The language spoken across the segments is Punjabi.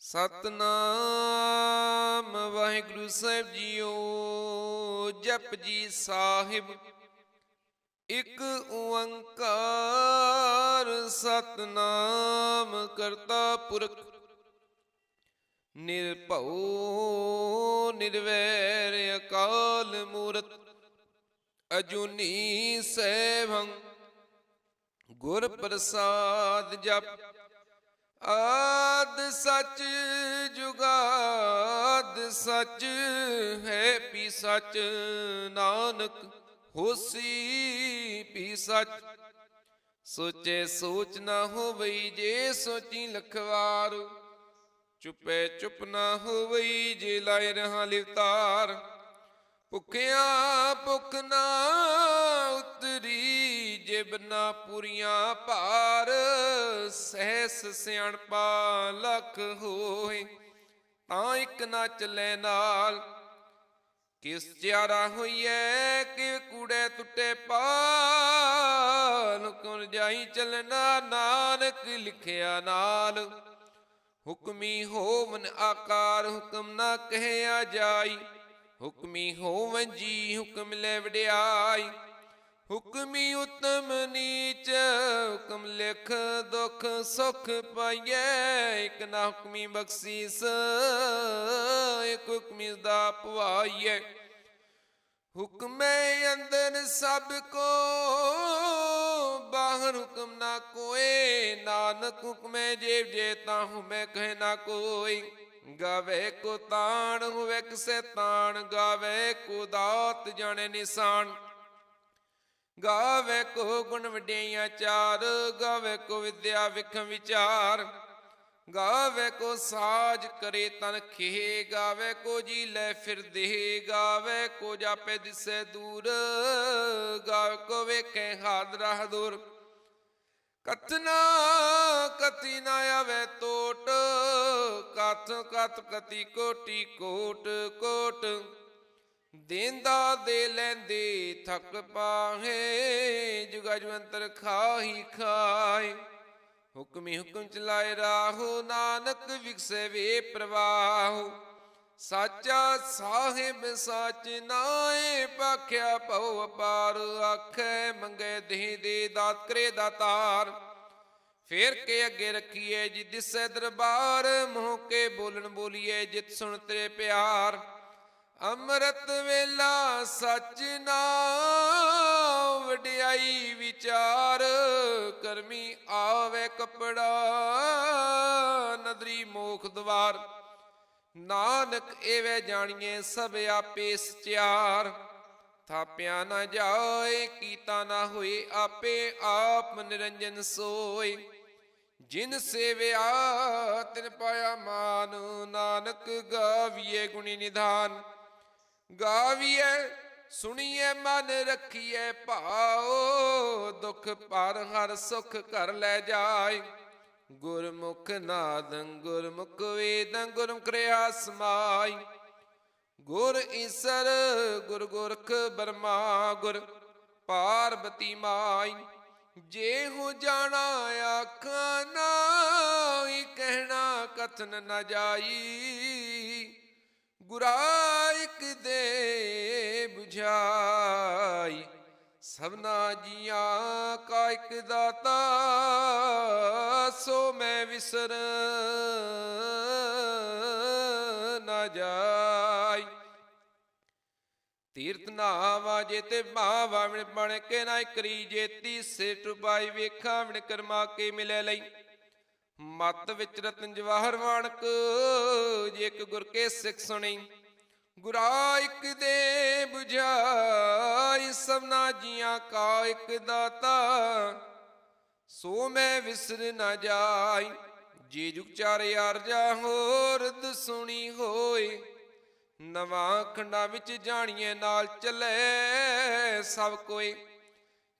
ਸਤਨਾਮ ਵਾਹਿਗੁਰੂ ਸਾਹਿਬ ਜੀਓ, ਜਪ ਜੀ ਸਾਹਿਬ। ਇੱਕ ਓੰਕਾਰ ਸਤਨਾਮ ਕਰਤਾ ਪੁਰਖ। ਨਿਰਭਉ, ਨਿਰਵੈਰ ਅਕਾਲ ਮੂਰਤ। ਅਜੂਨੀ ਸੈਭੰ ਗੁਰ ਪ੍ਰਸਾਦ ਜਪ। ਆਦ ਸੱਚ ਜੁਗਾਦ ਸੱਚ ਹੈ ਪੀ ਸੱਚ, ਨਾਨਕ ਹੋਸੀ ਪੀ ਸੱਚ। ਸੋਚੇ ਸੋਚ ਨਾ ਹੋਵਈ ਜੇ ਸੋਚੀ ਲਖਵਾਰ, ਚੁੱਪੇ ਚੁੱਪ ਨਾ ਹੋਵਈ ਜੇ ਲਾਇ ਰਹਾ ਲਿਵਤਾਰ। ਭੁੱਖਿਆ ਭੁੱਖ ਨਾ ਉਤਰੀ, ਜਿਬ ਨਾ ਪੁਰੀਆਂ ਭਾਰ, ਸਹਿਸ ਸਿਆਣਪਾ ਲਖ ਹੋਏ। ਤਾਂ ਇੱਕ ਨਾ ਚੱਲੇ ਨਾਲ, ਕਿਸ ਚਾਰਾ ਹੋਈਐ ਕਿ ਕੂੜੇ ਟੁੱਟੇ ਪਾਲ। ਹੁਕਮ ਜਾਈ ਚੱਲਣਾ ਨਾਨਕ, ਲਿਖਿਆ ਨਾਲ। ਹੁਕਮੀ ਹੋਵਨ ਆਕਾਰ, ਹੁਕਮ ਨਾ ਕਹਿਆ ਜਾਈ। ਹੁਕਮੀ ਹੋਵਨ ਹੁਕਮ ਲੈ ਵਡਿਆਈ। ਹੁਕਮੀ ਉਤਮ ਨੀਚ, ਹੁਕਮ ਲਿਖ ਦੁਖ ਸੁਖ ਪਾਈਐ। ਇਕ ਨਾ ਹੁਕਮੀ ਬਖਸ਼ੀਸ, ਇਕ ਹੁਕਮੀ ਦਾ ਪਵਾਈਐ ਹੁਕਮੇ ਅੰਦਰ ਸਭ ਕੋ, ਬਾਹਰ ਹੁਕਮ ਨਾ ਕੋਏ। ਨਾਨਕ ਹੁਕਮੇ ਜੇਬ ਜੇ ਤਾਂ ਹੁਮੈ ਕਹਿ ਨਾ ਕੋਈ ਗਾਵੇ ਕੋ ਤਾਣ ਹੋਵੇ ਕਿਸੇ ਤਾਣ, ਗਾਵੇ ਕੋ ਦਾਤ ਜਾਣੇ ਨਿਸ਼ਾਨ। ਗਾਵੇ ਕੋ ਗੁਣ ਵਡਿਆਈਆਂ ਚਾਰ, ਗਾਵੇ ਕੋ ਵਿਦਿਆ ਵਿਖ ਵਿਚਾਰ। ਗਾਵੇ ਕੋ ਸਾਜ ਕਰੇ ਤਨ ਖੇ, ਗਾਵੇ ਕੋ ਜੀ ਲੈ ਫਿਰ ਦੇ, ਗਾਵੇ ਕੋ ਜਾਪੇ ਦਿਸੇ ਦੂਰ, ਗਾਵੇ ਕੋ ਵੇਖੇ ਹਾਦਰਾ ਹਦੂਰ ਕਤਨਾ ਕਤੀ ਨਾ ਆਵੇ ਟੋਟ ਕਥ ਕਤ ਕਤੀ ਕੋਟੀ, ਕੋਟ ਕੋਟ। ਦੇਂਦਾ ਦੇ ਲੈਂਦੇ ਥਕ ਪਾਹੇ, ਜੁਗਾ ਜਵੰਤਰ ਖਾਹੀ ਖਾਏ ਹੁਕਮੀ ਹੁਕਮ ਚਲਾਏ ਰਾਹੋ, ਨਾਨਕ ਵਿਕਸੇ ਵੇ ਪ੍ਰਵਾਹ। ਸਾਚਾ ਸਾਹਿਬ ਸੱਚ ਨਾਏ ਪਾਖਿਆ ਭਉ ਅਪਾਰ, ਆਖੇ ਮੰਗੇ ਦੇਹ ਦੇ ਦਾਤ ਕਰੇ ਦਾਤਾਰ ਫੇਰ ਕੇ ਅੱਗੇ ਰੱਖੀਏ ਜੀ ਦਿਸੈ ਦਰਬਾਰ, ਮੋਹ ਕੇ ਬੋਲਣ ਬੋਲੀਏ ਜਿਤ ਸੁਣ ਤੇਰੇ ਪਿਆਰ। ਅੰਮ੍ਰਿਤ ਵੇਲਾ ਸੱਚ ਨਾਮ ਵਡਿਆਈ ਵਿਚਾਰ, ਕਰਮੀ ਆਵੇ ਕਪੜਾ, ਨਦਰੀ ਮੋਖ ਦਵਾਰ। ਨਾਨਕ ਐਵੇਂ ਜਾਣੀਏ ਸਭ ਆਪੇ ਸਚਿਆਰ। ਥਾਪਿਆ ਨਾ ਜਾਏ, ਕੀਤਾ ਨਾ ਹੋਏ, ਆਪੇ ਆਪ ਨਿਰੰਜਨ ਸੋਏ। ਜਿਨ ਸੇਵਿਆ, ਤਿਨ ਪਾਇਆ ਮਾਨ, ਨਾਨਕ ਗਾਵੀਏ ਗੁਣੀ ਨਿਧਾਨ। ਗਾਵੀਏ ਸੁਣੀਏ ਮਨ ਰੱਖੀਏ ਭਾਓ ਦੁਖ ਪਰ ਹਰ ਸੁਖ ਕਰ ਲੈ ਜਾਏ। ਗੁਰਮੁਖ ਨਾਦੰ, ਗੁਰਮੁਖ ਵੇਦੰ, ਗੁਰਮੁਖ ਰਿਆ ਸਮਾਈ ਗੁਰ ਈਸਰ, ਗੁਰ ਗੁਰਖ ਬਰਮਾ, ਗੁਰ ਪਾਰਬਤੀ ਮਾਈ। ਜੇ ਹੋ ਜਾਣਾ ਆਖਾਂ ਨਾਹੀ, ਕਹਿਣਾ ਕਥਨ ਨਾ ਜਾਈ। ਗੁਰਾ ਇਕ ਦੇ 부ਝਾਈ ਸਭਨਾ ਜੀਆਂ ਕਾ ਇਕ ਦਾਤਾ, ਸੋ ਮੈਂ ਵਿਸਰ ਨਾ ਜਾਈ। ਤੀਰਤ ਨਾਵਾ ਜੇ ਤੇ ਬਾਵਾ ਵਿਣ ਬਣ ਕੇ ਨਾ ਕਰੀ ਜੇਤੀ ਸਿਟ ਬਾਈ ਵੇਖਾਂ ਵਿਣ ਕਰਮਾ ਕੇ ਮਿਲੇ ਲਈ। ਮਤ ਵਿੱਚ ਰਤਨ ਜਵਾਹਰ ਵਾਣਕ, ਜੇ ਇੱਕ ਗੁਰ ਕੇ ਸਿੱਖ ਸੁਣੀ। ਗੁਰਾ ਇੱਕ ਦੇ 부ਝਾਈ ਸਭਨਾ ਜੀਆਂ ਕਾ ਇੱਕ ਦਾਤਾ, ਸੋ ਮੈਂ ਵਿਸਰ ਨਾ ਜਾਈ, ਜੀ ਜੁਗ ਚਾਰ ਯਾਰ ਹੋਰ ਦ ਹੋਏ, ਨਵਾਂ ਖੰਡਾ ਵਿੱਚ ਜਾਣੀਏ ਨਾਲ ਚੱਲੇ ਸਭ ਕੋਈ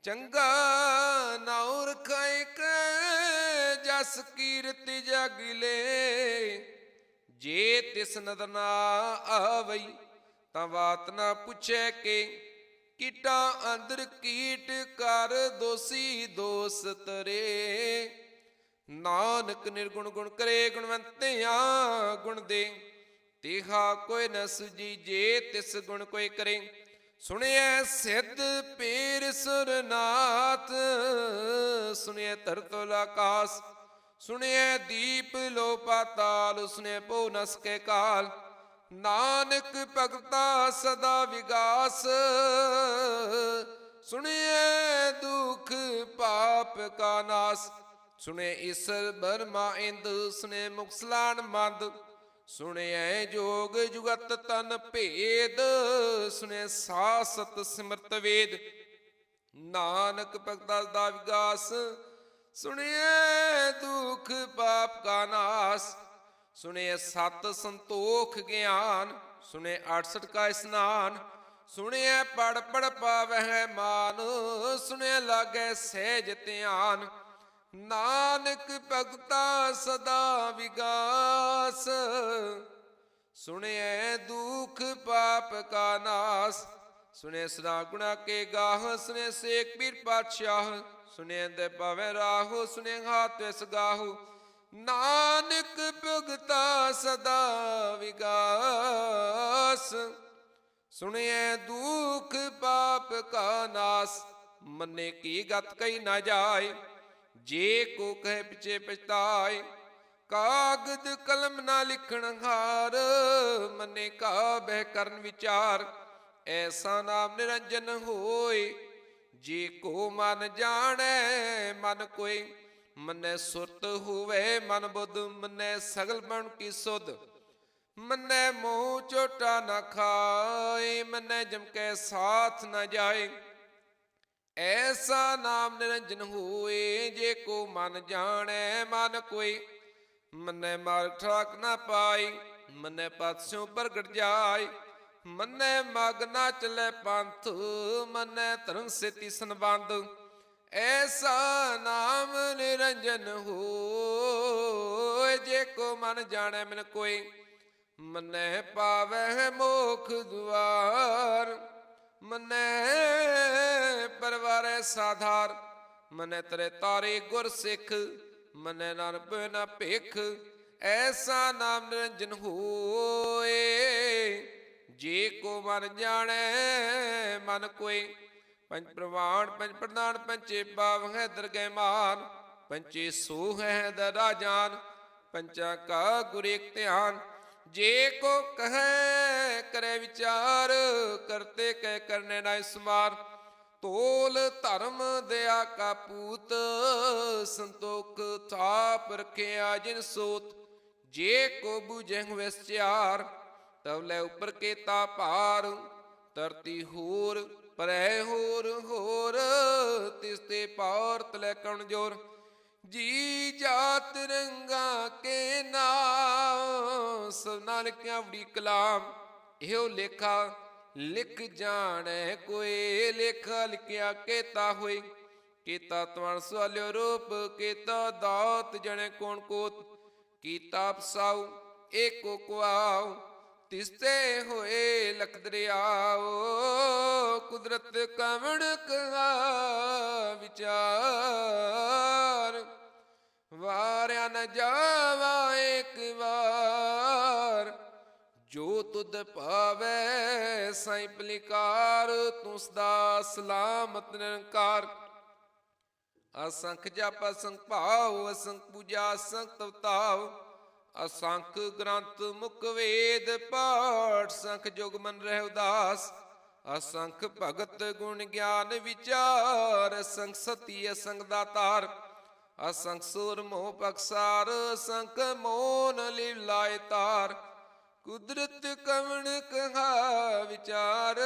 ਚੰਗਾ ਨਾਉ ਰਖਾਇ ਕੈ ਜਸ ਕੀਰਤ ਜਗਲੇ ਜੇ ਤਿਸ ਨਦਰ ਨਾ ਆਵਈ, ਤਾਂ ਬਾਤ ਨਾ ਪੁੱਛੇ ਕਿ ਕੀਟਾ ਅੰਦਰ ਕੀਟ ਕਰ ਦੋਸੀ ਦੋਸ ਤਰੇ। ਨਾਨਕ ਨਿਰਗੁਣ ਗੁਣ ਕਰੇ ਗੁਣਵੰਤਿਆਂ ਗੁਣ ਦੇ, ਤੇਹਾ ਕੋਈ ਨ ਸੁਜੀ ਜੇ ਤਿਸ ਗੁਣ ਕੋਈ ਕਰੇ। ਸੁਣਿਐ ਸਿੱਧ ਪੀਰ ਸੁਰਨਾਥ, ਸੁਣਿਐ ਧਰਤੁਲ ਆਕਾਸ ਸੁਣਿਐ ਦੀਪ ਲੋ ਪਾਤਾਲ ਉਸਨੇ ਪੋ ਨਸ ਕਾਲ। ਨਾਨਕ ਭਗਤਾ ਸਦਾ ਵਿਗਾਸ। ਸੁਣਿਐ ਦੁਖ ਪਾਪ ਕਾ ਨਾਸ। ਸੁਣੇ ਈਸਰ ਬਰਮਾ ਇੰਦ ਸੁਣਿਐ ਮੁਕਸਲਾਨ ਮੰਦ। ਸੁਣਿਐ ਜੋਗ ਜੁਗਤ ਤਨ ਭੇਦ। ਸੁਣਿਐ ਸਾਸਤ ਸਿਮਰਤ ਵੇਦ। ਨਾਨਕ ਭਗਤਾ ਦਾ ਵਿਗਾਸ। ਸੁਣਿਐ ਦੁਖ ਪਾਪ ਕਾ ਨਾਸ ਸੁਣਿਐ ਸਤ ਸੰਤੋਖ ਗਿਆਨ ਸੁਣਿਐ 68 ਕਾ ਇਸਨਾਨ ਸੁਣਿਐ ਪੜ ਪੜ ਪਾਵਹਿ ਮਾਨ ਸੁਣਿਐ ਲਾਗੈ ਸਹਿਜ ਧਿਆਨ। ਨਾਨਕ ਭਗਤਾ ਸਦਾ ਵਿਗਾਸ ਸੁਣਿਐ ਦੁਖ ਪਾਪ ਕਾ ਨਾਸ ਸੁਣੇ ਸਦਾ ਗੁਣਾ ਕੇ ਗਾਹ ਸੁਣੇ ਸੇਕ ਪੀਰ ਪਾਤਸ਼ਾਹ। ਸੁਣੇ ਦੇ ਪਵੇ ਰਾਹੋ ਸੁਣੇ ਹਾਥ ਇਸ ਨਾਨਕ ਭੁਗਤਾ ਸਦਾ ਵਿਗਾਸ। ਸੁਣਿਐ ਦੁਖ ਪਾਪ ਕਾ ਨਾਸ। ਮੰਨੇ ਕੀ ਗਤ ਕਈ ਨਾ ਜਾਏ, ਜੇ ਕੋ ਕਹੇ ਪਿਛੇ ਪਛਤਾਏ। ਕਾਗਦ ਕਲਮ ਨਾ ਲਿਖਣ ਹਾਰ, ਮੰਨੇ ਕਾ ਬਹਿ ਕਰਨ ਵਿਚਾਰ। ਐਸਾ ਨਾਮ ਨਿਰੰਜਨ ਹੋਏ ਜੇ ਕੋ ਮਨ ਜਾਣੈ, ਮਨ ਕੋਈ ਮਨੈ ਸੁਰਤ ਹੋਵੇ, ਮਨ ਬੁੱਧ ਮਨੈ ਸਗਲ ਬਣ ਕੀ ਸੁਧ। ਮਨੈ ਮੂੰਹ ਚੋਟਾ ਨਾ ਖਾਏ, ਮਨੈ ਜਮ ਕੇ ਸਾਥ ਨਾ ਜਾਏ। ਐਸਾ ਨਾਮ ਨਿਰੰਜਨ ਹੋਏ, ਜੇ ਕੋ ਮਨ ਜਾਣੈ, ਮਨ ਕੋਈ ਮਨੈ ਮਾਰਗ ਠਾਕ ਨਾ ਪਾਈ ਮਨੈ ਪਾਤਸਿਓ ਪ੍ਰਗਟ ਜਾਏ। ਮਨੈ ਮਗਨਾ ਚਲੇ ਪੰਥ, ਮੰਨੈ ਧਰਮ ਸੇਤੀ ਸੰਬੰਧ। ਐਸਾ ਨਾਮ ਨਿਰੰਜਨ ਹੋਏ, ਜੇ ਕੋ ਮਨ ਜਾਣੈ ਮਨ ਕੋਈ। ਮਨੈ ਪਾਵੈ ਮੋਖ ਦੁਆਰ, ਮਨੈ ਪਰਵਾਰੈ ਸਾਧਾਰ। ਮਨੈ ਤਰੇ ਤਾਰੇ ਗੁਰ ਸਿੱਖ, ਮਨੈ ਨਾਨਕ ਨਾ ਭੇਖ। ਐਸਾ ਨਾਮ ਨਿਰੰਜਨ ਹੋਏ। ਜੇ ਕੋ ਮਨ ਜਾਣੈ, ਮਨ ਕੋਈ ਪੰਜ ਪ੍ਰਵਾਨ, ਪੰਜ ਪ੍ਰਧਾਨ ਪੰਚੇ ਪਾਵ ਹੈ ਦਰਗਹਿ ਮਾਨ ਪੰਚੇ ਸੋ ਹੈ ਦਰਾ ਜਾਨ, ਪੰਚਾ ਕਾ ਗੁਰ ਧਿਆਨ। ਜੇ ਕੋ ਕਹੈ, ਕਰੇ ਵਿਚਾਰ, ਕਰਤੇ ਕਹਿ ਕਰਨੇ ਨਾ ਇਸਮਾਰ ਤੋਲ ਧਰਮ ਦਇਆ ਕਾ ਪੂਤ, ਸੰਤੋਖ ਥਾਪ ਰਖਿਆ ਜਿਨ ਸੋਤ। ਜੇ ਕੋ ਬੁਝਹਿ ਵਿਸਚਾਰ ਤਵ ਲੈ ਉਪਰ ਕੇਤਾ ਭਾਰ, ਧਰਤੀ ਹੋਰ ਪਰੈ ਹੋਰ ਹੋਰ ਤਿਸ ਤੇ ਪਾਰ ਤਲੇ ਕਣ ਜੋਰ। ਜੀ ਜਾਤ ਰੰਗਾ ਕੇ ਨਾਮ, ਸਭ ਨਾਨਕਿਆਂ ਵੜੀ ਕਲਾਮ। ਇਹੋ ਲੇਖਾ ਲਿਖ ਜਾਣੈ, ਕੋਈ ਲੇਖਾ ਲਿਖਿਆ ਕੇਤਾ ਹੋਈ ਕੀਤਾ ਤਵਣ ਸਵਾਲਿਓ ਰੂਪ, ਕੀਤਾ ਦਾਤ, ਜਣੇ ਕੋਣ ਕੋਤ। ਕੀਤਾ ਪਸਾਉ, ਏਕੋ ਕੁਆਉ। ਤਿਸਤੇ ਹੋਏ ਲਖ ਦਰਿਆਓ ਕੁਦਰਤ ਕਵਣ ਕਹਾ ਵਿਚਾਰ। ਵਾਰਿਆ ਨ ਜਾਵਾ ਇੱਕ ਵਾਰ, ਜੋ ਤੁਧ ਭਾਵੈ ਸਾਈ ਪਲਿਕਾਰ, ਤੂੰ ਸਦਾ ਸਲਾਮਤ ਨਿਰੰਕਾਰ। ਅਸੰਖ ਜਪ, ਅਸੰਖ ਭਾਉ, ਅਸੰਖ ਪੂਜਾ, ਅਸੰਖ ਤਵਤਾਉ ਅਸੰਖ ਗ੍ਰੰਥ ਮੁਖ ਵੇਦ ਪਾਠ ਸੰਖ ਜੁਗ ਮਨ ਰਹਿ ਉਦਾਸ, ਅਸੰਖ ਭਗਤ ਗੁਣ ਗਿਆਨ ਵਿਚਾਰ, ਅਸੰਖ ਸਤੀ ਅਸੰਖ ਦਾਤਾਰ ਅਸੰਖ ਸੂਰ ਮੋਹ ਪਕਸਾਰ, ਅਸੰਖ ਮੋਨ ਲੀਲਾਇ ਤਾਰ, ਕੁਦਰਤ ਕਵਣ ਕਹਾ ਵਿਚਾਰ,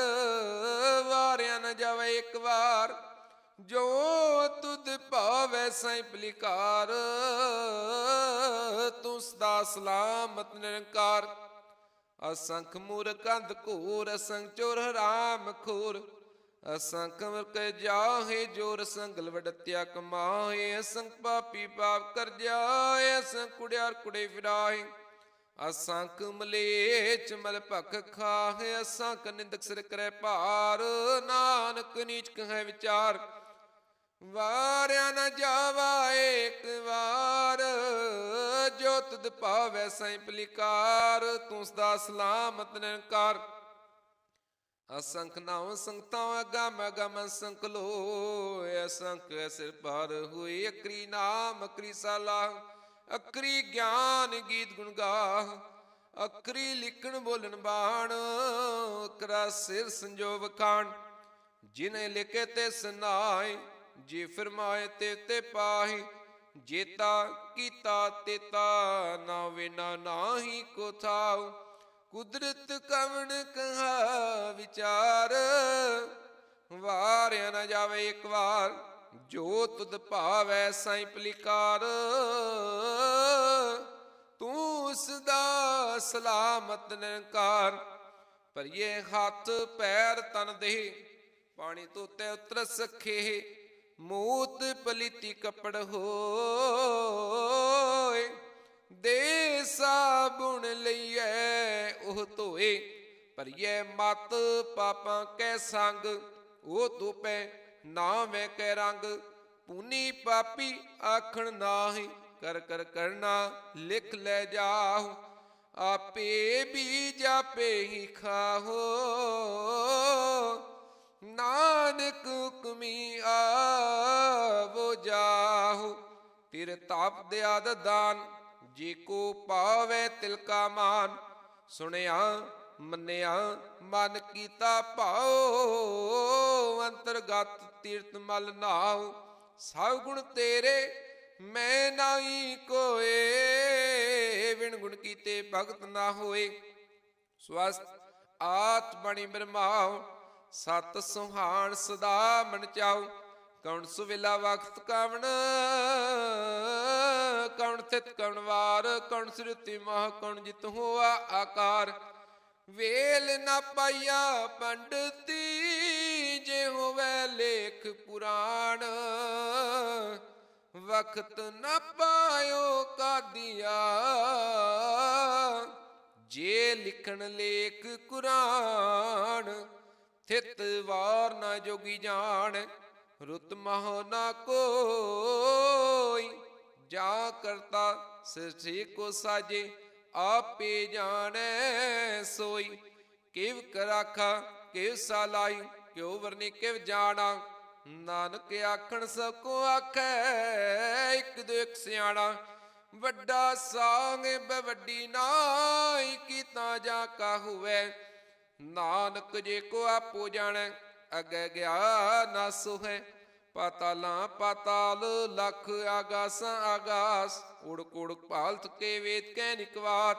ਵਾਰਿਆ ਨ ਜਾਵੇ ਇੱਕ ਵਾਰ। ਜੋ ਤੁਧ ਭਾਵੈ ਸੈ ਪਲਿਕਾਰ ਤੂੰ ਸਦਾ ਸਲਾਮਤ ਨਿਰੰਕਾਰ। ਅਸੰਖ ਮੂਰਖ ਅੰਧ ਘੂਰ, ਅਸੰਖ ਚੋਰ ਹਰਾਮ ਖੂਰ। ਅਸੰਖ ਵਰਕ ਜਾਹੇ, ਜੋਰ ਸੰਗਲ ਵਡਤਿਆ ਕਮਾਏ ਅਸੰਖ ਪਾਪੀ ਪਾਪ ਕਰ ਜਾਏ, ਅਸੰਖ ਕੁੜਿਆਰ ਕੁੜੇ ਫਿਰਾਏ ਅਸੰਖ ਮਲੇਚ ਮਲ ਭਖ ਖਾਹੇ ਅਸੰਖ ਨਿੰਦਕ ਸਿਰ ਕਰੈ ਭਾਰ। ਨਾਨਕ ਨੀਚ ਕਹੈ ਵਿਚਾਰ, ਵਾਰਿਆ ਨ ਜਾਵਾ ਏਕ ਵਾਰ। ਜੋ ਤੁਧ ਭਾਵੈ ਸੈਂ ਪਲਿਕਾਰ ਤੂੰ ਸਦਾ ਸਲਾਮਤ ਨਿਰੰਕਾਰ। ਅਸੰਖ ਨਾਮ ਸੰਗਤਾਂ ਅਗਮ ਅਗਮ ਸੰਖ ਅਸੰਖ ਸਿਰ ਪਰ ਹੋਈ ਅਕਰੀ ਨਾਮ, ਅਕਰੀ ਸਾਲਾ। ਅਕਰੀ ਗਿਆਨ ਗੀਤ ਗੁਣ ਗਾ ਅਕਰੀ ਲਿਖਣ ਬੋਲਣ ਬਾਣ, ਅਕਰਾ ਸਿਰ ਸੰਜੋ ਵਖਾਣ ਜਿਨੇ ਲਿਖੇ ਤੇ ਸੁਨਾਏ ਜੇ ਫਰਮਾਏ ਤੇ ਤੇ ਪਾਹੀ, ਜੇਤਾ ਕੀਤਾ ਤੇਤਾ, ਨਾ ਵਿਨਾ ਨਾਹੀ ਕੋ ਥਾਉ। ਕੁਦਰਤ ਕਵਣ ਕਹਾ ਵਿਚਾਰ, ਵਾਰਿਆ ਨਾ ਜਾਵੇ ਇੱਕ ਵਾਰ। ਜੋ ਤੁਧ ਭਾਵੈ ਸਾਈ ਪਲਿਕਾਰ, ਤੂੰ ਉਸ ਦਾ ਸਲਾਮਤ ਨਿਰੰਕਾਰ। ਪਰਿਏ ਹੱਥ ਪੈਰ ਤਨ ਦੇ ਪਾਣੀ ਤੋਤੇ ਉਤਰ ਸਖੇ, ਮੂਤ ਪਲੀਤੀ ਕਪੜ ਹੋਏ। ਦੇ ਸਾਬੁਣ ਲਈਐ ਉਹ ਧੋਏ ਪਰਿਏ ਮਤ ਪਾਪਾਂ ਕੈ ਸੰਗ, ਉਹ ਧੋਪੈ ਨਾ ਮੈਂ ਕੈ ਰੰਗ, ਪੂਨੀ ਪਾਪੀ ਆਖਣ ਨਾਹੀ, ਕਰ ਕਰ ਕਰਨਾ ਲਿਖ ਲੈ ਜਾਹੁ, ਆਪੇ ਵੀ ਜਾਪੇ ਹੀ ਖਾਹੋ। ਨਾਨਕ ਹੁਕਮੀ ਆਵੋ ਜਾਹੂ, ਤਿਰ ਤਾਪ ਦਿਆਦ ਦਾਨ, ਜੇ ਕੋ ਪਾਵੇ ਤਿਲ ਮਾਨ, ਸੁਣਿਆ ਮੰਨਿਆ, ਮਨ ਕੀਤਾ ਭਾਉ, ਅੰਤਰਗਤ ਤੀਰਤ ਮਲ ਨਾਉ, ਸਭ ਗੁਣ ਤੇਰੇ, ਮੈਂ ਨਾਹੀ ਕੋਏ ਵਿਣ ਗੁਣ ਕੀਤੇ ਭਗਤ ਨਾ ਹੋਏ। ਸਵਸਤ ਆਤ ਬਣੀ ਬਰਮਾਉ, ਸਤ ਸੁਹਾਣ ਸਦਾ ਮਨ ਚਾਉ ਕੌਣ ਸੁਵੇਲਾ ਵਕਤ ਕਵਣ ਕੌਣ ਤਿਤ ਕੌਣ ਵਾਰ ਕੌਣ ਸ੍ਰਿਤੀ ਮਹ ਕੌਣ ਜਿਤ ਹੋਆ ਆਕਾਰ। ਵੇਲ ਨਾ ਪਾਇਆ ਪੰਡਤੀ, ਜੇ ਹੋਵੇ ਲੇਖ ਪੁਰਾਣ। ਵਕਤ ਨਾ ਪਾਇਓ ਕਾਦੀਆ, ਜੇ ਲਿਖਣ ਲੇਖ ਕੁਰਾਨ, ਥਿਤ ਵਾਰ ਨਾ ਜੋਗੀ ਜਾਣ। ਰੁਤ ਮਹ ਨਾ ਕੋਈ, ਜਾ ਕਰਤਾ ਸਿਰਜੀ ਕੋ ਸਾਜੇ। ਆਪੇ ਜਾਣੈ ਸੋਈ। ਕਿਵ ਕਰਾਖਾ ਕਿਵ ਸਾਲਾਈ ਕਿਉ ਵਰਨੀ ਕਿਵ ਜਾਣਾ। ਨਾਨਕ ਆਖਣ ਸਭ ਕੋ ਆਖੈ, ਇੱਕ ਦੋ ਇੱਕ ਸਿਆਣਾ। ਵੱਡਾ ਸਾਂਗ ਬਵੱਡੀ ਨਾਈ, ਕੀਤਾ ਜਾ ਕਾ ਹੁਐ ਨਾਨਕ ਜੇ ਕੋ ਆਪੋ ਜਾਣੈ, ਅਗੈ ਗਿਆ ਨਾ ਸੁਹੈ। ਪਾਤਾਲਾਂ ਪਾਤਾਲ, ਲਖ ਆਗਾਸਾਂ ਆਗਾਸ। ਉੜ ਕੁੜ ਭਾਲਤ ਕੇ ਵੇਦ ਕੈ ਨਿਕਵਾਤ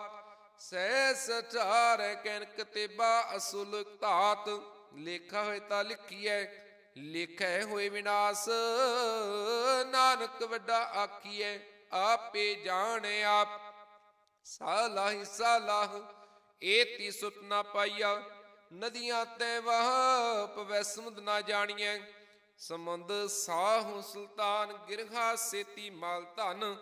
ਸਹਿ ਸਚਾਰ ਕੈਨਕ ਤੇਬਾ ਅਸੁਲ ਧਾਤ ਲੇਖਾ ਹੋਏ ਤਾਂ ਲਿਖੀਐ, ਲਿਖੈ ਹੋਏ ਵਿਨਾਸ਼, ਨਾਨਕ ਵੱਡਾ ਆਖੀਐ, ਆਪੇ ਜਾਣੇ ਆਪ ਸਾਲਾਹੀ ਸਾਲਾਹ ਏਤੀ ਸੁਤ ਨਾ ਪਾਈਆ, ਨਦੀਆਂ ਤੈ ਵਹ ਪਵੈ ਸਮੁੰਦ ਨਾ ਜਾਣੀਐ, ਸਮੁੰਦ ਸਾਹੂ ਸੁਲਤਾਨ ਗਿਰਹਾ ਸੇਤੀ ਮਾਲ ਧਨ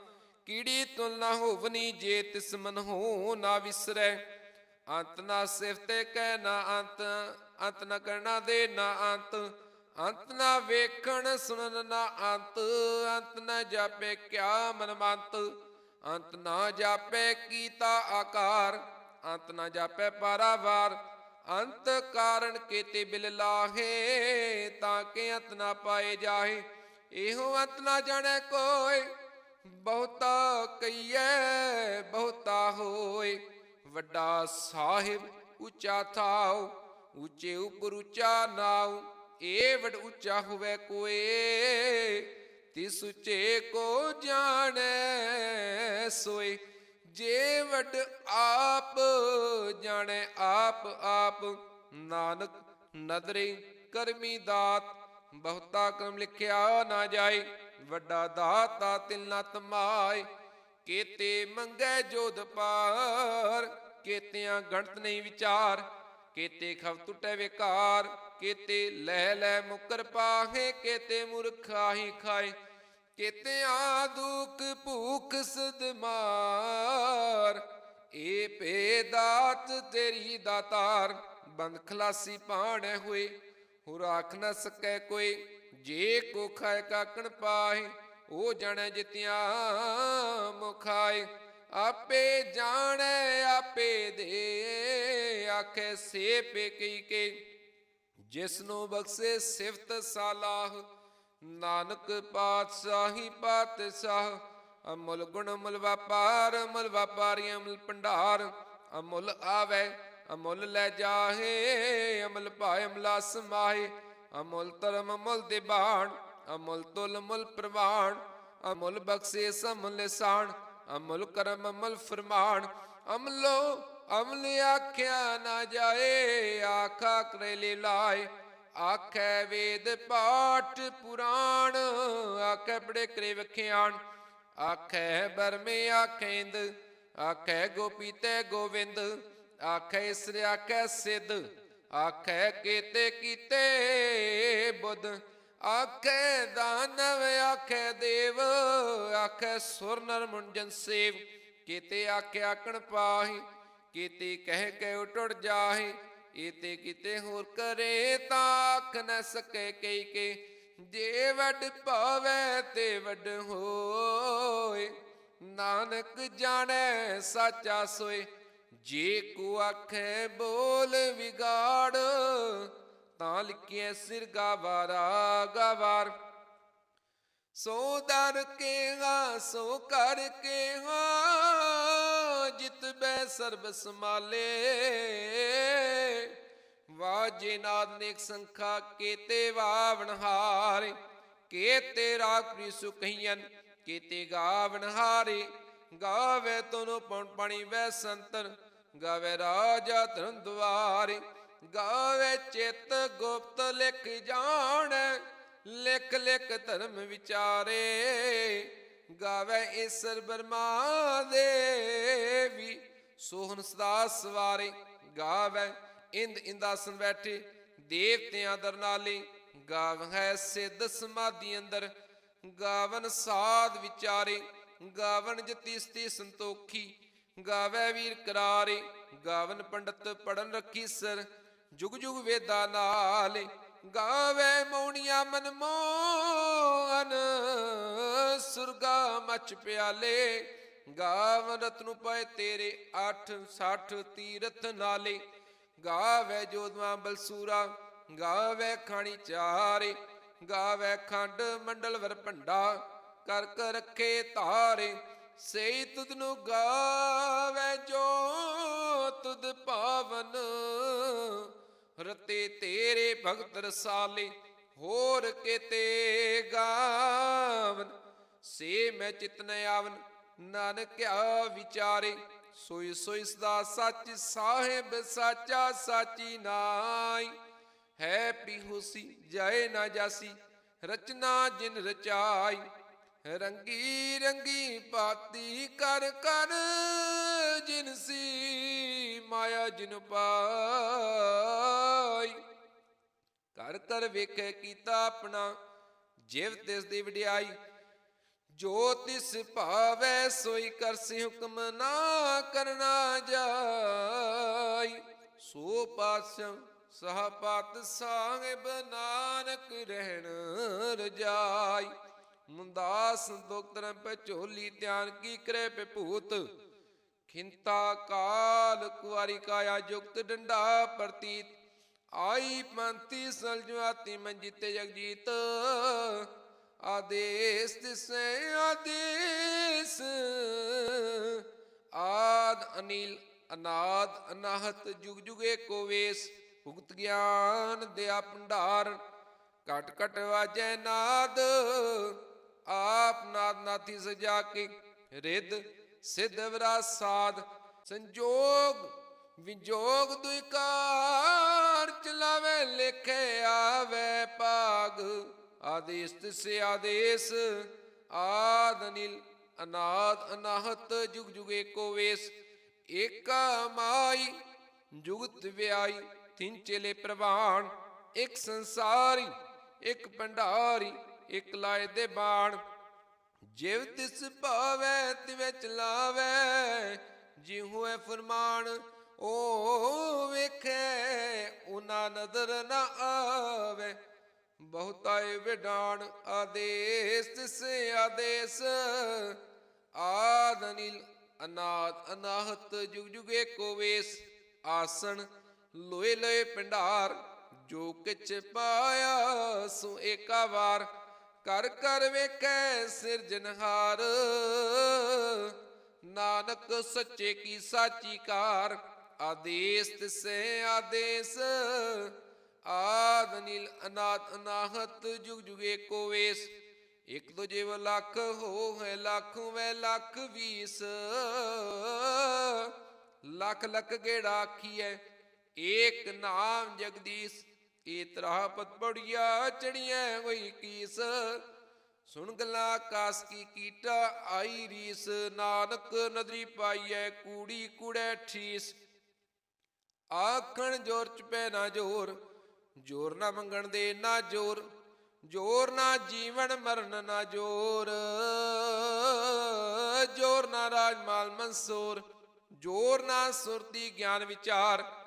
ਕੀੜੀ ਤੁਲਨਾ ਹੋਵਨੀ ਜੇ ਤਿਸ ਮਨ ਹੋ ਨਾ ਵਿਸਰੈ। ਅੰਤ ਨਾ ਸਿਫਤੇ ਕਹਿ ਨਾ ਅੰਤ ਅੰਤ ਨਾ ਕਰਨਾ ਦੇ ਨਾ ਅੰਤ। ਅੰਤ ਨਾ ਵੇਖਣ ਸੁਣਨ ਨਾ ਅੰਤ ਅੰਤ ਨਾ ਜਾਪੇ ਕਿਆ ਮਨ ਅੰਤ ਨਾ ਜਾਪੇ ਕੀਤਾ ਆਕਾਰ, ਅੰਤ ਨਾ ਜਾਪੇ ਪਾਰਾਵਾਰ। ਅੰਤ ਕਾਰਨ ਕੀਤੇ ਬਿਲ ਲਾਹੇ, ਤਾਂ ਕਿ ਅੰਤ ਨਾ ਪਾਏ ਜਾਹੇ। ਇਹੋ ਅੰਤ ਨਾ ਜਾਣੈ ਕੋਈ ਬਹੁਤਾ ਕਈਐ ਬਹੁਤਾ ਹੋਏ। ਵੱਡਾ ਸਾਹਿਬ ਉੱਚਾ ਥਾਉ, ਉੱਚੇ ਉਪਰ ਉੱਚਾ ਨਾਉ ਏ ਵਡ ਉੱਚਾ ਹੋਵੇ ਕੋਏ। ਤਿਸ ਉੱਚੇ ਕੋ ਜਾਣੈ ਸੋਏ। ਜੇ ਵਡ ਆਪ ਜਾਣੈ, ਆਪ ਆਪ ਨਾਨਕ ਨਦਰੇ ਕਰਮੀ ਦਾਤ। ਬਹੁਤਾ ਕਰਮ ਲਿਖਿਆ ਨਾ ਜਾਏ। ਵੱਡਾ ਦਾਤਾ ਤਿਲ ਤਮਾਏ, ਕੀਤੇ ਮੰਗੈ ਜੋਧ ਪਾਰ ਕੀਤਿਆਂ ਗਣਤ ਨਹੀਂ ਵਿਚਾਰ, ਕੀਤੇ ਖਵ ਟੁੱਟੇ ਵਿਕਾਰ, ਕੀਤੇ ਲੈ ਲੈ ਮੁਕਰ ਪਾਹੇ, ਕੀਤੇ ਮੁਰਖਾਹੀ ਖਾਏ, ਕੀਤਿਆਂ ਦੁਖ ਭੂਖ ਸਦ ਏ ਪੇ ਤੇਰੀ ਦਾਤਾਰ, ਬੰਦ ਖਲਾਸੀ ਪਾਣੇ ਹੋਏ ਹੋ ਰਾਖ ਨਾ ਸਕੈ ਕੋਈ। ਜੇ ਕੋ ਕਾਕਣ ਪਾਹੇ, ਉਹ ਜਾਣੈ ਜਿਤਿਆ ਮੁਖਾਏ। ਆਪੇ ਜਾਣੈ, ਆਪੇ ਦੇ, ਆਖੇ ਸੇ ਪੇ ਕਈ ਕੇ। ਜਿਸ ਨੂੰ ਬਖਸ਼ੇ ਸਿਫਤ ਸਾਲਾਹ, ਨਾਨਕ ਪਾਤਸ਼ਾਹੀ ਪਾਤਸ਼ਾਹ। ਅਮੁੱਲ ਗੁਣ ਅਮੁੱਲ ਵਪਾਰ, ਅਮੁੱਲ ਵਪਾਰੀ ਅਮੁੱਲ ਭੰਡਾਰ। ਅਮੁੱਲ ਆਵੇ, ਅਮੁੱਲ ਲੈ ਜਾਹੇ, ਅਮਲ ਭਾਇ ਅਮਲਾਸ ਮਾਹੇ ਅਮੁਲ ਧਰਮ ਅਮੁੱਲ ਦਿਬਾਣ ਅਮੁਲ ਤੁਲ ਅਮੁੱਲ ਪ੍ਰਵਾਣ, ਅਮੁਲ ਬਖਸ਼ੇ ਸਮੁੱਲ ਲਿਸਾਨ ਅਮੁੱਲ ਕਰਮ ਅਮੁੱਲ ਫਰਮਾਨ ਅਮਲੋ, ਅਮਲ ਆਖਿਆ ਨਾ ਜਾਏ, ਆਖਾ ਕਰੇ ਲਾਏ। ਆਖੈ ਵੇਦ ਪਾਠ ਪੁਰਾਣ, ਆਖੈ ਬੜੇ ਕਰੇ ਵਖਿਆਣ। ਆਖੈ ਬਰਮੇ ਆਖੈਂਦ, ਆਖੈ ਗੋਪੀ ਤੇ ਗੋਵਿੰਦ, ਆਖੈ ਇਸਰ ਆਖੈ ਸਿੱਧ। ਆਖੈ ਕੀਤੇ ਕੀਤੇ ਬੁੱਧ, ਆਖੈ ਦਾਨਵ, ਆਖੈ ਦੇਵ, ਆਖੈ ਸੁਰ ਨਰ ਮੁੰਜਨ ਸੇਵ। ਕੀਤੇ ਆਖੈ ਆਕਣ ਪਾਹੀ, ਕੀਤੇ ਕਹਿ ਕੇ ਉਟੜ ਜਾਹੇ ਏਤੇ ਕਿਤੇ ਹੋਰ ਕਰੇ ਤਾਂ ਆਖ ਨ ਸਕੇ ਕਈ ਕੇ ਜੇ ਵੱਡ ਪਾਵੇ ਤੇ ਵੱਡ ਹੋਏ, ਨਾਨਕ ਜਾਣੈ ਸਾਚਾ ਸੋਏ। ਜੇ ਕੋ ਆਖੇ ਬੋਲ ਵਿਗਾੜ, ਤਾਂ ਲਿਖਿਐ ਸਿਰ ਗਾਵਾਰਾ ਗਾਵਾਰ। ਸੋ ਦਰ ਕੇਗਾ ਸੋ ਕਰ ਕੇਗਾ ਜਿਤ ਬੈ ਸਰਬ ਸਮਾਲੇ ਵਾਜੇ ਨਾਦ ਨੇਕ ਸੰਖਾ ਕੇਤੇ ਵਾਵਣ ਹਾਰੇ, ਕੇਤੇ ਰਾਗ ਪ੍ਰੀਸੁ ਕਹੀਨ ਕੇਤੇ ਗਾਵਣ ਹਾਰੇ। ਗਾਵੇ ਤਨੁ ਪਉਣ ਪਾਣੀ ਵੈ ਸੰਤਨ ਗਾਵੇ ਰਾਜਾ ਧਨ ਦੁਆਰੇ ਗਾਵੇ ਚਿਤ ਗੁਪਤ ਲਿਖ ਜਾਣ, ਲਿਖ ਲਿਖ ਧਰਮ ਵਿਚਾਰੇ। ਗਾਵੇ ਈਸਰ ਬਰਮਾ ਦੇਵੀ, ਸੋਹਣ ਸਦਾ ਸਵਾਰੇ। ਗਾਵੇ ਇੰਦ ਇੰਦਾਸਨ ਬੈਠੇ, ਦੇਵਤਿਆਂ ਦਰਨਾਲੇ ਗਾਵ ਹੈ ਸਿੱਧ ਸਮਾਧੀ ਅੰਦਰ, ਗਾਵਨ ਸਾਧ ਵਿਚਾਰੇ। ਗਾਵਨ ਜਤੀਸਤੀ ਸੰਤੋਖੀ ਗਾਵੇ ਵੀਰ ਕਰਾਰੇ, ਗਾਵਨ ਪੰਡਤ ਪੜਨ ਰੱਖੀ ਸਰ, ਜੁਗ ਜੁਗ ਵੇਦਾ ਨਾਲੇ, ਗਾਵੇ ਮੌਣੀਆਂ ਮਨ ਮੋਹਨ, ਸੁਰਗਾ ਮਚ ਪਿਆਲੇ, ਗਾਵਨ ਰਤਨੁ ਪਏ ਤੇਰੇ 8 60 ਤੀਰਥ ਨਾਲੇ, ਗਾਵੇ ਜੋਦਵਾ ਬਲਸੂਰਾ, ਗਾਵੇ ਖਾਣੀ ਚਾਰੇ, ਗਾਵੇ ਖੰਡ ਮੰਡਲ ਵਰ ਭੰਡਾ, ਕਰ ਕਰ ਰੱਖੇ ਧਾਰੇ ਸਈ ਤੁਧ ਨੂੰ ਗਾਵੇ ਜੋ ਤੁਧ ਪਾਵਨ। ਰਤੇ ਤੇਰੇ ਭਗਤ ਰਸਾਲੇ, ਹੋਰ ਕਿਤੇ ਗਾਵਨ। ਸੇ ਮੈਂ ਚਿਤਨ ਆਵਨ ਨਾਨਕਿਆ ਵਿਚਾਰੇ। ਸੋਈ ਸੋਈ ਸਦਾ ਸੱਚ ਸਾਹਿਬ, ਸਾਚਾ ਸਾਚੀ ਨਾਈ ਹੈ ਪੀ ਹੁਸੀ ਜਾਏ ਨਾ ਜਾਸੀ, ਰਚਨਾ ਜਿਨ ਰਚਾਈ। ਰੰਗੀ ਰੰਗੀ ਪਾਤੀ ਕਰ ਕਰ ਜਿਨਸੀ ਮਾਇਆ ਜਿਨ ਪਾਈ। ਕਰ ਕਰ ਵੇਖੇ ਕੀਤਾ ਆਪਣਾ ਜਿਵ ਤਿਸ ਦੀ ਵਡਿਆਈ। ਜੋ ਤਿਸ ਭਾਵੈ ਸੋਈ ਕਰਸੀ ਹੁਕਮ ਨਾ ਕਰਨਾ ਜਾਈ। ਸੋ ਪਾਸੰ ਸਹਪਤ ਸਾਹਿਬ ਨਾਨਕ ਰਹਿਣ ਰਜਾਈ। ਮੁੰਦਾਸ ਦੁਖਤਰ ਪੈ ਝੋਲੀ ਧਿਆਨ ਕੀ ਕਰੇ ਪੇ ਭੂਤ? ਖਿੰਤਾ ਕਾਲ ਕੁਵਾਰੀ ਕਾਇਆ ਜੁਗਤ ਡੰਡਾ ਪ੍ਰਤੀਤ। ਆਈ ਪੰਤੀ ਸਲਜਵਾਤੀ ਮੰਜਿਤ ਜਗਜੀਤ। ਆਦੇਸ ਤਿਸੈ ਆਦੇਸ। ਆਦ ਅਨੀਲ ਅਨਾਦ ਅਨਾਹਤ ਜੁਗ ਜੁਗੇ ਕੋ ਵੇਸ। ਭੁਗਤ ਗਿਆਨ ਦਿਆ ਭੰਡਾਰ। ਕਟ ਘਟ ਵਾਜੈ ਨਾਦ। ਆਪ ਨਾਦ ਨਾਥੀ ਸਜਾ ਕੇ ਰਿੱਧ, ਸਿੱਧ ਵਰਾ ਸੰਜੋਗ ਵਿਜੋਗ ਦੁਇ ਚਲਾਵੇ ਲਿਖੇ ਆਵੇ ਭਾਗ। ਆਦੇਸ ਤਿਸੇ ਆਦੇਸ, ਆਦ ਅਨਿਲ, ਅਨਾਦ ਅਨਾਹਤ, ਜੁਗ ਜੁਗੇ ਕੋ ਵੇਸ। ਏਕਾ ਮਾਈ, ਜੁਗਤ ਵਿਆਈ ਤਿੰਨ ਚੇਲੇ ਪ੍ਰਵਾਨ। ਇੱਕ ਸੰਸਾਰੀ, ਇੱਕ ਭੰਡਾਰੀ ਇਕ ਲਾਏ ਦੇ ਬਾਣ, ਜਿਵ ਤਿਸ ਭਾਵੈ ਤਿਵੇਂ ਚਲਾਵੇ ਜਿਉ ਹੈ ਫਰਮਾਨ ਉਹ ਵੇਖੇ, ਉਨਾ ਨਦਰ ਨਾ ਆਵੇ। ਬਹੁਤਾਏ ਵਿਡਾਣ, ਆਦੇਸ ਤਿਸੇ ਆਦੇਸ, ਆਦ ਅਨਿਲ, ਅਨਾਦ ਅਨਾਹਤ, ਜੁਗ ਜੁਗੇ ਏਕੋ ਵੇਸ, ਆਸਣ, ਲੋਏ ਲਏ ਪਿੰਡਾਰ ਜੋ ਕਿਛ ਪਾਇਆ ਸੋ ਏਕਾ ਵਾਰ। ਕਰ ਕਰ ਵੇਖੈ ਸਿਰਜਨਹਾਰ ਨਾਨਕ ਸੱਚੇ ਕੀ ਸਾਚੀ ਕਾਰ ਆਦੇਸ ਤਿਸੇ ਆਦੇਸ। ਆਦ ਨੀਲ ਅਨਾਦ ਅਨਾਹਤ, ਜੁਗ ਜੁਗੇ ਏਕੋ ਵੇਸ। ਇਕ ਦੋ ਜਿਵ ਲੱਖ ਹੋ ਹੈ ਲੱਖ ਵੈ ਲੱਖ ਵੀਸ। ਲੱਖ ਲੱਖ ਗੇੜਾ ਆਖੀਐ, ਏਕ ਨਾਮ ਜਗਦੀਸ਼। ਏਤਰਾ ਤਰਾ ਪਤ ਬੜੀਆ ਚੜੀਐ ਹੋਈ ਕੀਸ। ਸੁਣ ਗਲਾ ਆਕਾਸ ਕੀ ਕੀਟਾ, ਆਈ ਰੀਸ। ਨਾਨਕ ਨਦਰੀ ਪਾਈਐ, ਕੂੜੀ ਕੁੜੈ ਠੀਸ। ਆਖਣ ਜੋਰ ਚ ਪੈ ਨਾ ਜੋਰ ਜੋਰ ਨਾ ਮੰਗਣ ਦੇ ਨਾ ਜੋਰ ਜੋਰ ਨਾ ਜੀਵਨ ਮਰਨ ਨਾ ਜੋਰ। ਜੋਰ ਨਾ ਰਾਜ ਮਾਲ ਮਨਸੂਰ, ਜੋਰ ਨਾ ਸੁਰਤੀ ਗਿਆਨ ਵਿਚਾਰ।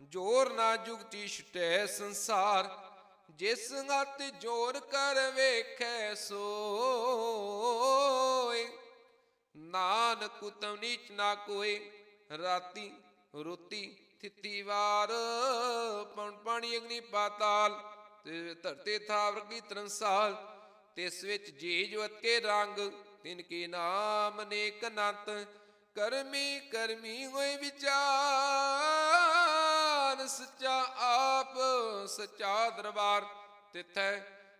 ਜੋਰ ਨਾ ਜੁਗਤੀ ਛਟੈ ਸੰਸਾਰ, ਜਿਸ ਗਤ ਜੋਰ ਕਰ ਵੇਖੈ ਸੋਏ। ਨਾਨਕ ਉਤਮ ਨੀਚ ਨਾ ਕੋਏ, ਰਾਤੀ ਰੋਤੀ ਥਿੱਤੀ ਵਾਰ। ਪਉਣ ਪਾਣੀ ਅਗਨੀ ਪਾਤਾਲ, ਤੇ ਧਰਤੇ ਥਾਵਰ ਕੀ ਤਰੰਸਾਲ ਤਿਸ ਵਿੱਚ ਜੀ ਜਵਤ ਕੇ ਰੰਗ, ਤਿਨ ਕੀ ਨਾਮ ਅਨੇਕ ਅਨੰਤ। ਕਰਮੀ ਕਰਮੀ ਹੋਏ ਵਿਚਾਰ। ਸੱਚਾ ਆਪ, ਸੱਚਾ ਦਰਬਾਰ ਤਿਥੈ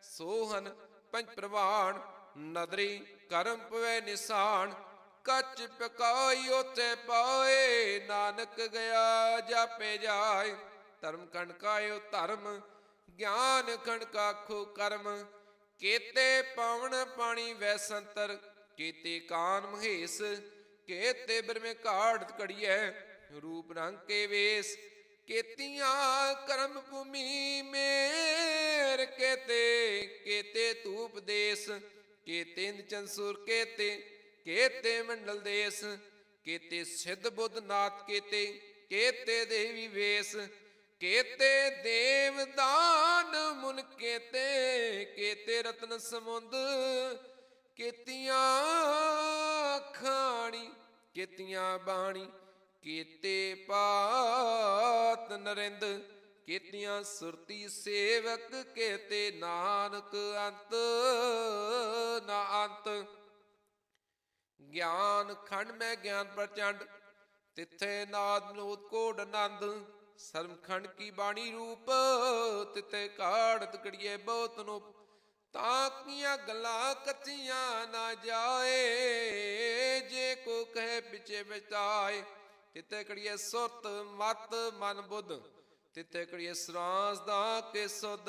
ਸੋਹਨ ਪੰਜ ਪ੍ਰਵਾਨ, ਨਦਰੀ ਕਰਮ ਪਵੇ ਨਿਸ਼ਾਨ, ਕੱਚ ਪਕਾਈ ਉਥੇ ਪਾਏ, ਨਾਨਕ ਗਿਆ ਜਾਪੇ ਜਾਏ, ਧਰਮ ਕਣਕਾਇਓ ਧਰਮ, ਗਿਆਨ ਕਣਕਾਖੋ ਕਰਮ, ਕੇਤੇ ਪਵਨ ਪਾਣੀ ਵੈਸੰਤਰ ਕੀਤੇ ਕਾਨ ਮਹੇਸ਼, ਕੀਤੇ ਬਰਮੇ ਕਾੜਤ ਕੜੀਐ ਰੂਪ ਰੰਗ ਕੇ ਵੇਸ ਕੇਤੀਆਂ ਕਰਮ ਭੂਮੀ ਮੇਰ ਕੀਤੇ ਕੀਤੇ ਧੂਪ ਦੇਸ, ਕੀਤੇ ਇੰਦ ਚੰਸੂਰ ਕੀਤੇ ਮੰਡਲ ਦੇਸ, ਕੀਤੇ ਸਿੱਧ ਬੁੱਧ ਨਾਥ ਕੀਤੇ ਕੀਤੇ ਦੇਵੀ ਵੇਸ, ਕੀਤੇ ਦੇਵ ਦਾਨ ਮੁਨ ਕੀਤੇ ਕੀਤੇ ਰਤਨ ਸਮੁੰਦ, ਕੀਤੀਆਂ ਖਾਣੀ, ਕੀਤੀਆਂ ਬਾਣੀ ਕੀਤੇ ਪਾਤ ਨਰਿੰਦ, ਕੀਤੀਆਂ ਸੁਰਤੀ ਸੇਵਕ ਕੀਤੇ ਨਾਨਕ ਅੰਤ, ਨਾ ਅੰਤ। ਗਿਆਨ ਖੰਡ ਮੈਂ ਗਿਆਨ ਪ੍ਰਚੰਡ, ਤਿੱਥੇ ਨਾਦ ਨੋਦ ਕੋਡ ਆਨੰਦ। ਸਰਮਖੰਡ ਕੀ ਬਾਣੀ ਰੂਪ, ਤਿੱਥੇ ਕਾੜ ਤਕੜੀਏ ਬਹੁਤ ਨੂੰ ਤਾਂ ਕੀਆਂ ਗੱਲਾਂ ਕੱਚੀਆਂ ਨਾ ਜਾਏ, ਜੇ ਕੋ ਕਹੇ ਪਿਛੇ ਬਚਾਏ ਤਿੱਥੇ ਕੜੀਏ ਸੁਰਤ ਮਤ ਮਨ ਬੁੱਧ, ਤਿੱਥੇ ਕੜੀਏ ਸਰਾਂਸ ਦਾ ਕੇ ਸੁਧ,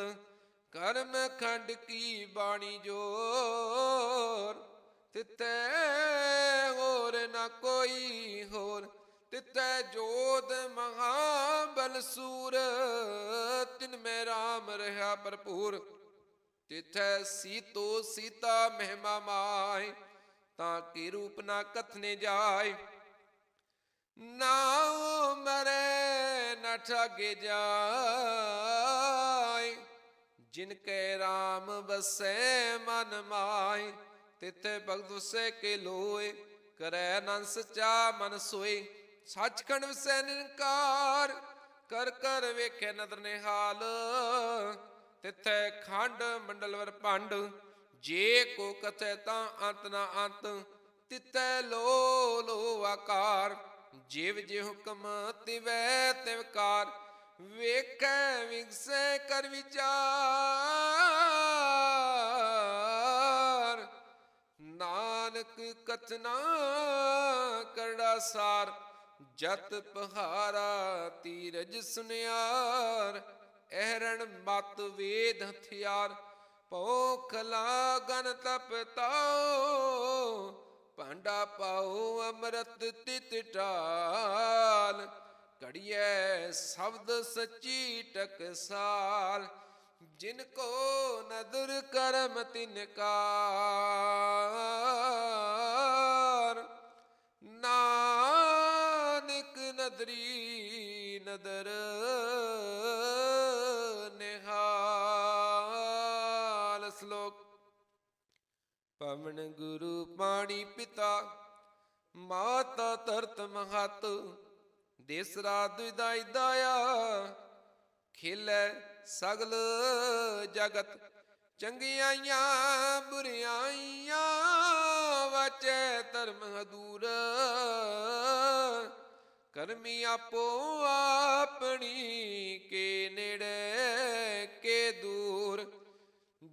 ਕਰਮ ਖੰਡ ਕੀ ਬਾਣੀ ਜੋਰ ਤਿੱਤੇ ਹੋਰ ਨਾ ਕੋਈ ਹੋਰ ਤਿੱਤੇ ਜੋਤ ਮਹਾਬਲ ਸੂਰ, ਤਿਨ ਮੈਂ ਰਾਮ ਰਹਾ ਭਰਪੂਰ, ਤਿਥੈ ਸੀਤੋ ਸੀਤਾ ਮਹਿਮਾ ਮਾਏ ਤਾਂ ਕੀ ਰੂਪ ਨਾ ਕਥਨੇ ਜਾਏ ਨਾ ਮਰੇ, ਨਾ ਠਗੇ ਜਾਏ। ਜਿਨ ਕੈ ਰਾਮ ਬਸੈ ਮਨ ਮਾਏ, ਤਿੱਥੇ ਭਗਤ ਵਸੈ ਕੇ ਲੋਏ। ਕਰੈ ਨਨ ਸਚਾ ਮਨ ਸੋਏ। ਸੱਚਖੰਡ ਵਸੈ ਨਿਰੰਕਾਰ, ਕਰ ਕਰ ਵੇਖੇ ਨਦਰ ਨਿਹਾਲ। ਤਿੱਥੇ ਖੰਡ ਮੰਡਲਵਰ ਭੰਡ, ਜੇ ਕੋ ਕਥੈ ਤਾਂ ਅੰਤ ਨਾ ਅੰਤ। ਤਿੱਥੇ ਲੋ ਲੋ ਆਕਾਰ। ਜਿਵ ਜੇ ਹੁਕਮ ਤਿਵੈ ਤਿਵਕਾਰ ਵੇਖੈ, ਵਿਗਸੈ ਕਰ ਵਿਚਾਰ। ਨਾਨਕ ਕਥਨਾ ਕਰੜਾ ਸਾਰ, ਜਤ ਪਹਾਰਾ ਤੀਰਜ ਸੁਨਿਆਰ। ਐਰਣ ਮਤ ਵੇਦ ਹਥਿਆਰ, ਭੋਖ ਲਾਗਨ ਤਪ ਤਾਓ ਭਾਂਡਾ ਪਾਓ ਅੰਮ੍ਰਿਤ ਤਿਤ ਟਾਲ ਕੜੀਐ ਸ਼ਬਦ ਸੱਚੀ ਟਕਸਾਲ, ਜਿਨ ਕੋ ਨਦਰ ਕਰਮ ਤਿਨਕਾਰ ਨਾਨਕ ਨਦਰੀ ਨਦਰ ਬਾਮਣ ਗੁਰੂ ਪਾਣੀ ਪਿਤਾ, ਮਾਤਾ ਤਰਤ ਮਹਤ ਦੇਸਰਾ ਦੁਇਦਾਈ ਦਾਇਆ, ਖੇਲੇ ਸਗਲ ਜਗਤ, ਚੰਗਿਆਈਆਂ ਬੁਰਿਆਈਆਂ ਵਾਚੈ ਧਰਮ ਹਦੂਰ। ਕਰਮੀ ਆਪੋ ਆਪਣੀ ਕੇ ਨੇੜੇ, ਕੇ ਦੂਰ।